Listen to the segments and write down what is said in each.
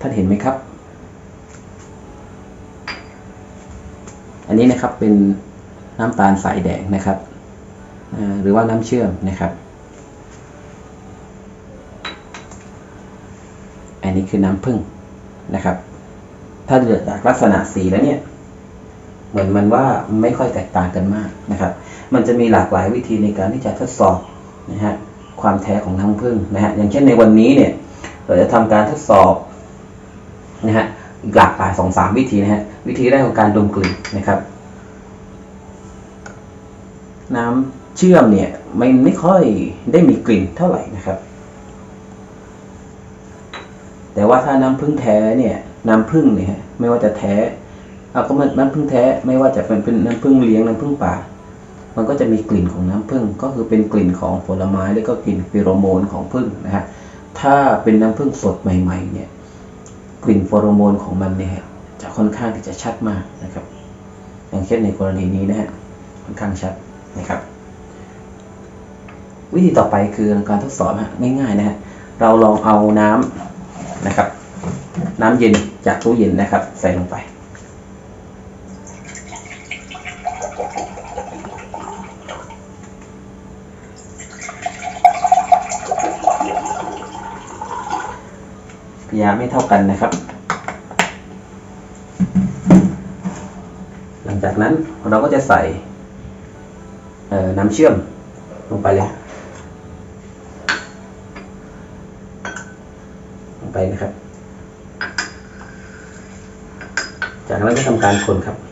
ท่านเห็นไหมครับ นนี้นะครับเป็นน้ำตาลสายแดงนะครับหรือว่าน้ำเชื่อมนะครับ อันนี้คือน้ำผึ้งนะครับ ถ้าเกิดจากลักษณะสีแล้วเนี่ยเหมือนมันว่าไม่ค่อยแตกต่างกันมากนะครับ มันจะมีหลากหลายวิธีในการที่จะทดสอบนะฮะความแท้ของน้ำผึ้งนะฮะอย่างเช่นในวันนี้เนี่ยเราจะทำการทดสอบนะฮะ หลากหลายสองสามวิธีนะฮะวิธีแรกของการดมกลิ่นนะครับ น้ำเชื่อมเนี่ยไม่ไม่ค่อยได้มีกลิ่นเท่าไหร่นะครับ แต่ว่าถ้าน้ำผึ้งแท้เนี่ยน้ำผึ้งเนี่ยไม่ว่าจะแท้เอาก็มันน้ำผึ้งแท้ไม่ว่าจะเป็นเป็นน้ำผึ้งเลี้ยงน้ำผึ้งป่า มันก็จะมีกลิ่นของน้ำผึ้งก็คือเป็นกลิ่นของผลไม้แล้วก็กลิ่นฟีโรโมนของผึ้งนะฮะถ้าเป็นน้ำผึ้งสดใหม่ ๆ เนี่ย ลิ่นฟอโรโมนของมันเนี่ยจะค่อนข้างที่จะชัดมากนะครับ อย่างเช่นในกรณีนี้นะฮะค่อนข้างชัดนะครับ วิธีต่อไปคือการทดสอบฮะง่ายๆนะฮะเราลองเอาน้ำนะครับ น้ำเย็นจากตู้เย็นนะครับ ใส่ลงไป ยาไม่เท่ากันนะครับ หลังจากนั้นเราก็จะใส่น้ำเชื่อมลงไปเลยลงไปนะครับ จากนั้นก็ทำการคนครับ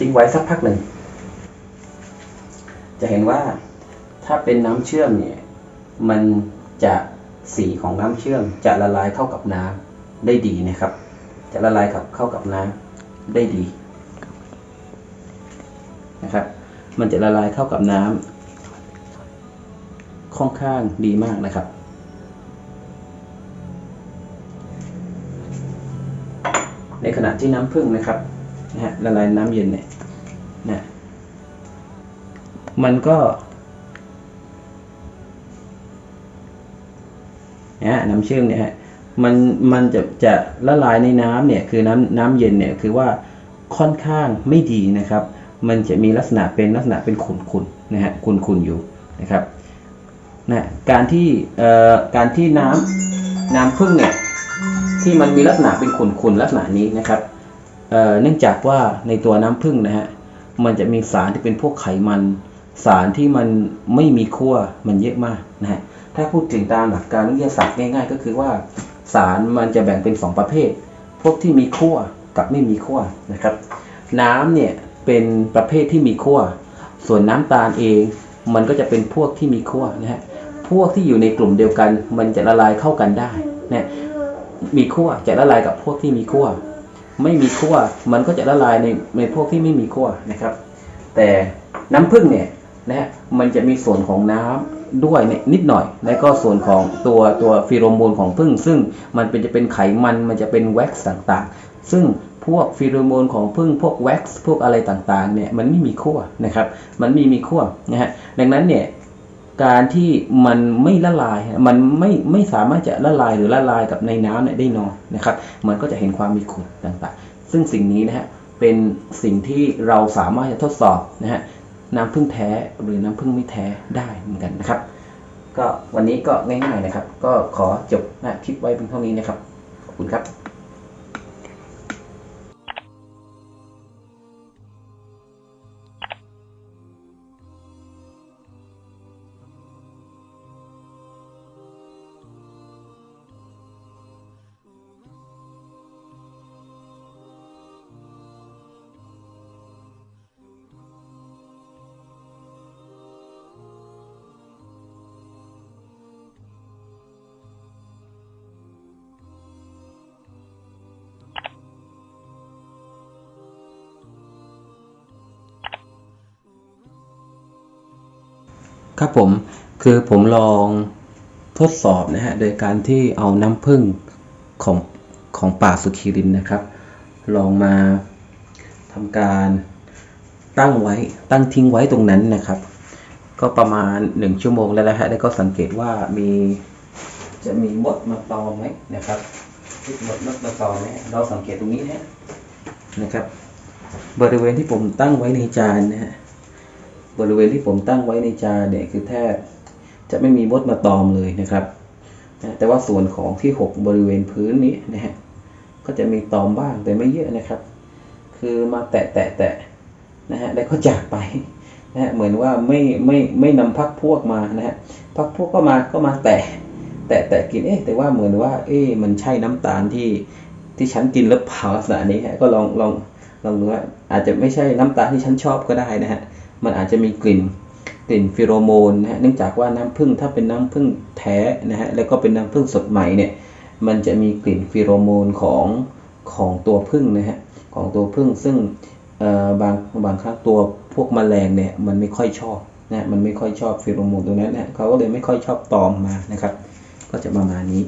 ทิ้งไว้สักพักหนึ่ง จะเห็นว่าถ้าเป็นน้ำเชื่อมเนี่ยมันจะสีของน้ำเชื่อมจะละลายเข้ากับน้ำได้ดีนะครับ จะละลายกับเข้ากับน้ำได้ดีนะครับ มันจะละลายเข้ากับน้ำค่อนข้างดีมากนะครับในขณะที่น้ำผึ้งนะครับ นะฮะละลายน้ำเย็นเนี่ยนะมันก็นะน้ำเชื่อมเนี่ยฮะมันมันจะจะละลายในน้ำเนี่ยคือน้ำน้ำเย็นเนี่ยคือว่าค่อนข้างไม่ดีนะครับ มันจะมีลักษณะเป็นลักษณะเป็นขุ่นๆนะฮะขุ่นๆอยู่นะครับนะการที่เอ่อการที่น้ำน้ำผึ้งเนี่ยที่มันมีลักษณะเป็นขุ่นๆลักษณะนี้นะครับ เนื่องจากว่าในตัวน้ำผึ้งนะฮะมันจะมีสารที่เป็นพวกไขมัน สารที่มันไม่มีขั้วมันเยอะมากนะฮะถ้าพูดถึงตามหลักการวิทยาศาสตร์ง่ายๆ ก็คือว่าสารมันจะแบ่งเป็น 2 ประเภท พวกที่มีขั้วกับไม่มีขั้วนะครับ น้ำเนี่ยเป็นประเภทที่มีขั้วส่วนน้ำตาลเองมันก็จะเป็นพวกที่มีขั้วนะฮะพวกที่อยู่ในกลุ่มเดียวกัน มันจะละลายเข้ากันได้นะมีขั้วจะละลายกับพวกที่มีขั้ว ไม่มีขั้วมันก็จะละลายในในพวกที่ไม่มีขั้วนะครับ แต่น้ำผึ้งเนี่ยนะฮะมันจะมีส่วนของน้ำด้วยเนี่ยนิดหน่อย แล้วก็ส่วนของตัวตัวฟีโรโมนของผึ้งซึ่งมันเป็นจะเป็นไขมันมันจะเป็นแว็กซ์ต่างๆ ซึ่งพวกฟีโรโมนของผึ้งพวกแว็กซ์พวกอะไรต่างๆเนี่ยมันไม่มีขั้วนะครับ มันไม่มีขั้วนะฮะดังนั้นเนี่ย การที่มันไม่ละลาย มันไม่ไม่สามารถจะละลายหรือละลายกับในน้ำเนี่ยได้นอนนะครับ มันก็จะเห็นความมีขุ่นต่างๆ ซึ่งสิ่งนี้นะฮะเป็นสิ่งที่เราสามารถจะทดสอบนะฮะน้ำพึ่งแท้หรือน้ำพึ่งไม่แท้ได้เหมือนกันนะครับ ก็วันนี้ก็ง่ายๆนะครับ ก็ขอจบนะคลิปไว้เพียงเท่านี้นะครับ ขอบคุณครับ ครับผมคือผมลองทดสอบนะฮะโดยการที่เอาน้ำผึ้งของของป่าสุขีรินนะครับ ลองมาทำการตั้งไว้ตั้งทิ้งไว้ตรงนั้นนะครับ ก็ประมาณหนึ่งชั่วโมงแล้วนะฮะแล้วก็สังเกตว่ามีจะมีมดมาตอมไหมนะครับมดมดมาตอมไหมเราสังเกตตรงนี้นะนะครับ บริเวณที่ผมตั้งไว้ในจานนะฮะ บริเวณที่ผมตั้งไว้ในจานเนี่ยคือแทบจะไม่มีมดมาตอมเลยนะครับ แต่ว่าส่วนของที่หกบริเวณพื้นนี้นะฮะก็จะมีตอมบ้างแต่ไม่เยอะนะครับ คือมาแตะแตะแตะนะฮะแล้วก็จากไปนะฮะเหมือนว่าไม่ไม่ไม่นำพักพวกมานะฮะพักพวกก็มาก็มาแตะแตะแตะกินเอ๊ะแต่ว่าเหมือนว่า เอ๊ะมันใช่น้ำตาลที่ที่ฉันกินหรือเปล่าลักษณะนี้ฮะก็ลองลองลองดูว่าอาจจะไม่ใช่น้ำตาลที่ฉันชอบก็ได้นะฮะ มันอาจจะมีกลิ่นกลิ่นฟิโรโมนนะฮะเนื่องจากว่าน้ำผึ้งถ้าเป็นน้ำผึ้งแท้นะฮะแล้วก็เป็นน้ำผึ้งสดใหม่เนี่ยมันจะมีกลิ่นฟิโรโมนของของตัวผึ้งนะฮะของตัวผึ้งซึ่งบางบางครั้งตัวพวกแมลงเนี่ยมันไม่ค่อยชอบนะมันไม่ค่อยชอบฟิโรโมนตรงนั้นนะเขาก็เลยไม่ค่อยชอบตอมมานะครับ ก็จะประมาณนี้